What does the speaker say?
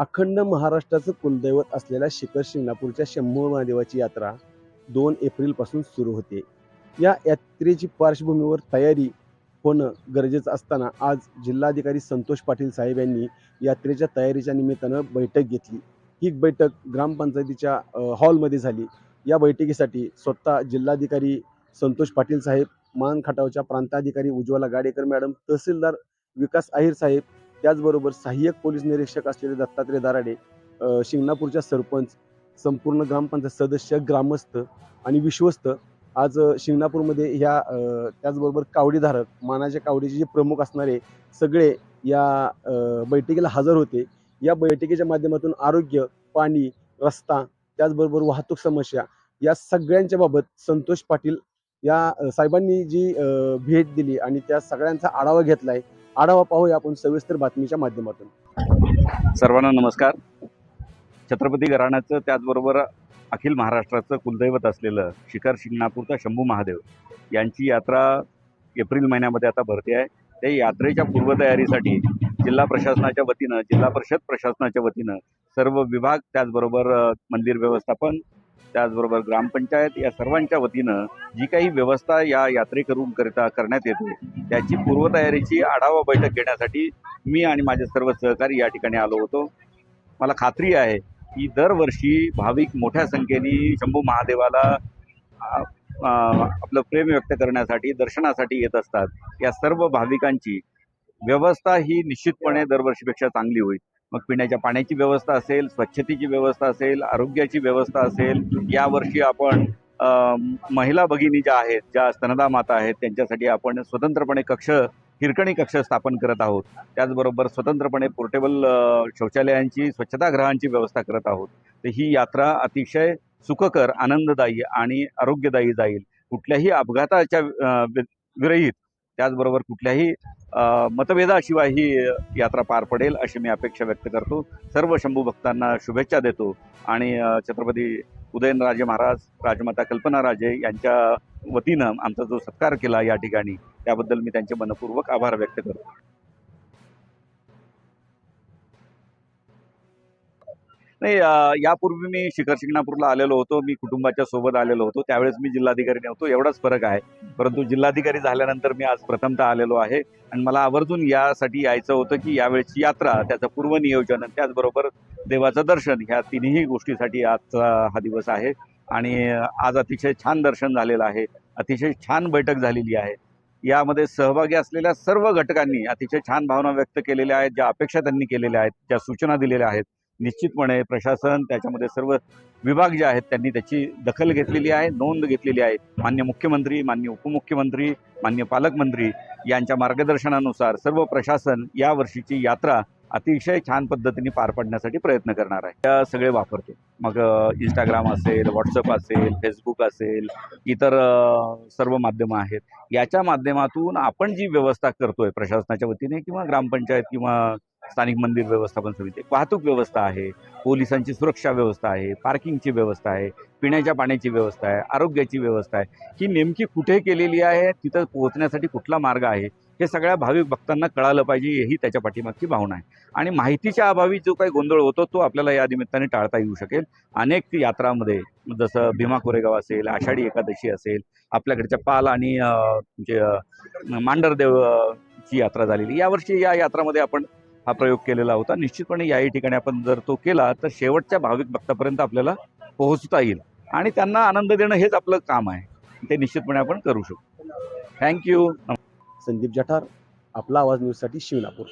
अखंड महाराष्ट्राचं कुलदैवत असलेल्या शिखर शिंगणापूरच्या शंभू महादेवाची यात्रा दोन एप्रिलपासून सुरू होते. या यात्रेची पार्श्वभूमीवर तयारी होणं गरजेचं असताना आज जिल्हाधिकारी संतोष पाटील साहेब यांनी यात्रेच्या तयारीच्या निमित्तानं बैठक घेतली. ही बैठक ग्रामपंचायतीच्या हॉलमध्ये झाली. या बैठकीसाठी स्वतः जिल्हाधिकारी संतोष पाटील साहेब मान खटावच्या प्रांताधिकारी उज्ज्वला गाडेकर मॅडम तहसीलदार विकास आहिर साहेब त्याचबरोबर सहाय्यक पोलीस निरीक्षक असलेले दत्तात्रय दाराडे शिंगणापूरच्या सरपंच संपूर्ण ग्रामपंचायत सदस्य ग्रामस्थ आणि विश्वस्त आज शिंगणापूरमध्ये ह्या त्याचबरोबर कावडीधारक मानाच्या कावडीचे जे प्रमुख असणारे सगळे या बैठकीला हजर होते. या बैठकीच्या माध्यमातून आरोग्य पाणी रस्ता त्याचबरोबर वाहतूक समस्या या सगळ्यांच्या बाबत संतोष पाटील या साहेबांनी जी भेट दिली आणि त्या सगळ्यांचा आढावा घेतलाय आढावा पाहूया आपण सविस्तर बातमीच्या माध्यमातून. सर्वांना नमस्कार. छत्रपती घराण्याचं त्याचबरोबर अखिल महाराष्ट्राचं कुलदैवत असलेलं शिखर शिंगणापूरचा शंभू महादेव यांची यात्रा एप्रिल महिन्यामध्ये आता भरते आहे. त्या यात्रेच्या पूर्वतयारीसाठी जिल्हा प्रशासनाच्या वतीनं जिल्हा परिषद प्रशासनाच्या वतीनं सर्व विभाग त्याचबरोबर मंदिर व्यवस्थापन त्याचबरोबर ग्रामपंचायत या सर्वांच्या वतीनं जी काही व्यवस्था या यात्रेकरूंकरिता करण्यात येते त्याची पूर्वतयारीची आढावा बैठक घेण्यासाठी मी आणि माझे सर्व सहकारी या ठिकाणी आलो होतो. मला खात्री आहे की दरवर्षी भाविक मोठ्या संख्येने शंभू महादेवाला आपलं प्रेम व्यक्त करण्यासाठी दर्शनासाठी येत असतात. या सर्व भाविकांची व्यवस्था ही निश्चितपणे दरवर्षीपेक्षा चांगली होईल. मग पिण्याच्या पाण्याची व्यवस्था असेल स्वच्छतेची व्यवस्था असेल आरोग्याची व्यवस्था असेल यावर्षी आपण महिला भगिनी ज्या आहेत ज्या स्तनदा माता आहेत त्यांच्यासाठी आपण स्वतंत्रपणे कक्ष हिरकणी कक्ष स्थापन करत आहोत. त्याचबरोबर स्वतंत्रपणे पोर्टेबल शौचालयांची स्वच्छतागृहांची व्यवस्था करत आहोत. तर ही यात्रा अतिशय सुखकर आनंददायी आणि आरोग्यदायी जाईल. कुठल्याही अपघाताच्या विरहित त्याचबरोबर कुठल्याही मतभेदाशिवाय ही यात्रा पार पडेल अशी मी अपेक्षा व्यक्त करतो. सर्व शंभू भक्तांना शुभेच्छा देतो आणि छत्रपती उदयनराजे महाराज राजमाता कल्पना राजे यांच्या वतीनं आमचा जो सत्कार केला या ठिकाणी त्याबद्दल मी त्यांचे मनपूर्वक आभार व्यक्त करतो. नाही यापूर्वी मी शिखर शिंगणापूरला आलेलो होतो. मी कुटुंबाच्या सोबत आलेलो होतो. त्यावेळेस मी जिल्हाधिकारी नव्हतो. एवढाच फरक आहे. परंतु जिल्हाधिकारी झाल्यानंतर मी आज प्रथमतः आलेलो आहे. आणि मला आवर्जून यासाठी यायचं होतं की यावेळेची यात्रा त्याचं पूर्वनियोजन आणि त्याचबरोबर देवाचं दर्शन ह्या तिन्ही गोष्टीसाठी आजचा हा दिवस आहे. आणि आज अतिशय छान दर्शन झालेलं आहे. अतिशय छान बैठक झालेली आहे. यामध्ये सहभागी असलेल्या सर्व घटकांनी अतिशय छान भावना व्यक्त केलेल्या आहेत ज्या अपेक्षा त्यांनी केलेल्या आहेत ज्या सूचना दिलेल्या आहेत. निश्चितपणे प्रशासन त्याच्यामध्ये सर्व विभाग जे आहेत त्यांनी त्याची दखल घेतलेली आहे नोंद घेतलेली आहे. मान्य मुख्यमंत्री मान्य उपमुख्यमंत्री मान्य पालकमंत्री यांच्या मार्गदर्शनानुसार सर्व प्रशासन या वर्षीची यात्रा अतिशय छान पद्धतीने पार पाडण्यासाठी प्रयत्न करणार आहे. त्या सगळे वापरतो. मग इंस्टाग्राम असेल व्हॉट्सअप असेल फेसबुक असेल इतर सर्व माध्यमं आहेत. याच्या माध्यमातून आपण जी व्यवस्था करतोय प्रशासनाच्या वतीने किंवा ग्रामपंचायत किंवा स्थानिक मंदिर व्यवस्थापन समिती वाहतूक व्यवस्था आहे पोलिसांची सुरक्षा व्यवस्था आहे पार्किंगची व्यवस्था आहे पिण्याच्या पाण्याची व्यवस्था आहे आरोग्याची व्यवस्था आहे ही नेमकी कुठे केलेली आहे तिथं पोहोचण्यासाठी कुठला मार्ग आहे हे सगळ्या भाविक भक्तांना कळालं पाहिजे ही त्याच्या पाठीमागची भावना आहे. आणि माहितीच्या अभावी जो काही गोंधळ होतो तो आपल्याला या निमित्ताने टाळता येऊ शकेल. अनेक यात्रामध्ये जसं भीमा कोरेगाव असेल आषाढी एकादशी असेल आपल्याकडच्या पाल आणि म्हणजे मांडरदेव ची यात्रा झालेली. यावर्षी या यात्रामध्ये आपण हा प्रयोग केलेला होता. निश्चितपणे याही ठिकाणी आपण जर तो केला तर शेवटच्या भाविक भक्तापर्यंत आपल्याला पोहोचता येईल. आणि त्यांना आनंद देणं हेच आपलं काम आहे. ते निश्चितपणे आपण करू शकतो. थँक्यू संदीप जठार आपला आवाज न्यूजसाठी शिवनापूर